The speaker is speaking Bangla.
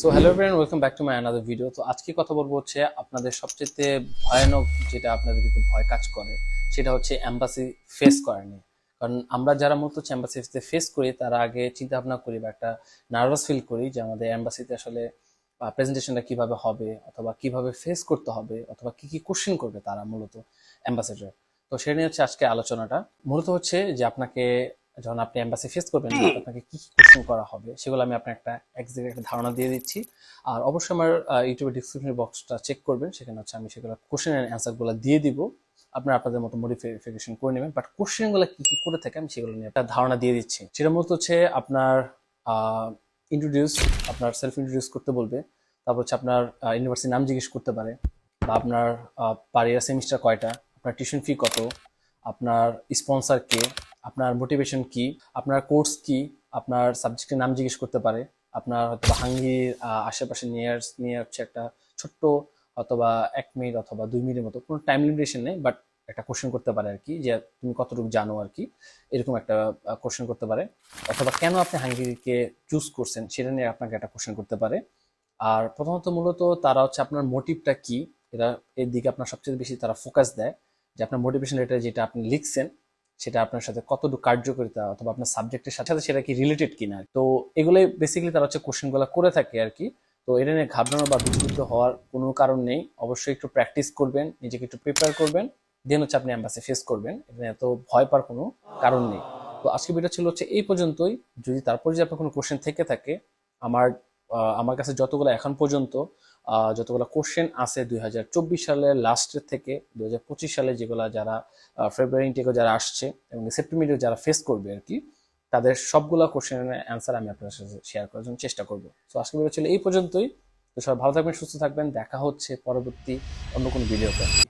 So hello friend welcome back to my another video তো আজকে কথা বলব হচ্ছে আপনাদের সবচেয়ে ভয়ানক যেটা আপনাদের ভিতরে ভয় কাজ করে, সেটা হচ্ছে অ্যাম্বাসি ফেস করা নিয়ে। কারণ আমরা যারা মূলত হচ্ছে অ্যাম্বাসিতে ফেস করি, তারা আগে চিন্তা ভাবনা করি বা একটা নার্ভাস ফিল করি যে আমাদের অ্যাম্বাসিতে আসলে প্রেজেন্টেশনটা কীভাবে হবে, অথবা কীভাবে ফেস করতে হবে, অথবা কি কি কোশ্চেন করবে তারা মূলত অ্যাম্বাসেডার তো, সেটা নিয়ে হচ্ছে আজকে আলোচনাটা। মূলত হচ্ছে যে আপনাকে যখন আপনি এম্বাসি ফেস করবেন আপনাকে কি কি কোশ্চেন করা হবে সেগুলো আমি আপনার একটা একজ্যাক্ট একটা ধারণা দিয়ে দিচ্ছি। আর অবশ্যই আমার ইউটিউবে ডিসক্রিপশন বক্সটা চেক করবেন সেখানে হচ্ছে আমি সেগুলো কোশ্চেন এর অ্যান্সারগুলো দিয়ে দিব। আপনারা আপনাদের মতো মডিফিকেশন করে নেবেন বাট কোশ্চেনগুলো কি কি করে থাকে আমি সেগুলো নিয়ে একটা ধারণা দিয়ে দিচ্ছি। সেটা মূলত হচ্ছে আপনার ইন্ট্রোডিউস আপনার সেলফ ইন্ট্রোডিউস করতে বলবে তারপর হচ্ছে আপনার ইউনিভার্সিটির নাম জিজ্ঞেস করতে পারে বা আপনার পার ইয়ার সেমিস্টার কয়টা আপনার টিউশন ফি কত আপনার স্পন্সর কে আপনার মোটিভেশন কি? আপনার কোর্স কি? আপনার সাবজেক্টের নাম জিজ্ঞেস করতে পারে। আপনার হয়তো হাঙ্গির আশেপাশে নিয়ে নিয়ে হচ্ছে একটা ছোট্ট অথবা এক মিনিট অথবা দুই মিনিটের মতো। কোনো টাইম লিমিটেশন নেই বাট একটা কোশ্চেন করতে পারে আর কি, যে তুমি কতটুকু জানো আর কি। এরকম একটা কোশ্চেন করতে পারে। অথবা কেন আপনি হাঙ্গিকে চুজ করছেন, সেটা নিয়ে আপনাকে একটা কোশ্চেন করতে পারে। আর প্রথমত মূলত তারা হচ্ছে আপনার মোটিভটা কি এটা এর দিকে আপনার সবচেয়ে বেশি তারা ফোকাস দেয়। যে আপনার মোটিভেশন লেটার যেটা আপনি লিখছেন সেটা আপনার সাথে কতটুকু কার্যকারিতা অথবা আপনার সাবজেক্টের সাথে সাথে সেটা কি রিলেটেড কিনা? তো এগুলো বেসিক্যালি তারা হচ্ছে কোশ্চেনগুলো করে থাকে আর কি। তো এটা নিয়ে ঘাবড়ানো বা বিচলিত হওয়ার কোনো কারণ নেই। অবশ্যই একটু প্র্যাকটিস করবেন, নিজেকে একটু প্রিপেয়ার করবেন দেন হচ্ছে আপনি অ্যাম্বাসি ফেস করবেন। এটা এত ভয় পাওয়ার কোনো কারণ নেই। তো আজকে ভিডিও ছিল হচ্ছে এই পর্যন্তই। যদি তারপর যদি আপনার কোনো কোশ্চেন থেকে থাকে, আমার আমার কাছে যতগুলো এখন পর্যন্ত যতগুলো কোশ্চেন আছে দুই হাজার চব্বিশ সালের লাস্টের থেকে, দুই হাজার পঁচিশ সালে যেগুলো যারা ফেব্রুয়ারি ইন্টেকে যারা আসছে এবং সেপ্টেম্বরে যারা ফেস করবে আর কি, তাদের সবগুলো কোশ্চেনের অ্যান্সার আমি আপনার সাথে শেয়ার করার জন্য চেষ্টা করব। তো আজকে ভিডিও ছিল এই পর্যন্তই। তো সবাই ভালো থাকবেন, সুস্থ থাকবেন। দেখা হচ্ছে পরবর্তী অন্য কোনো ভিডিওতে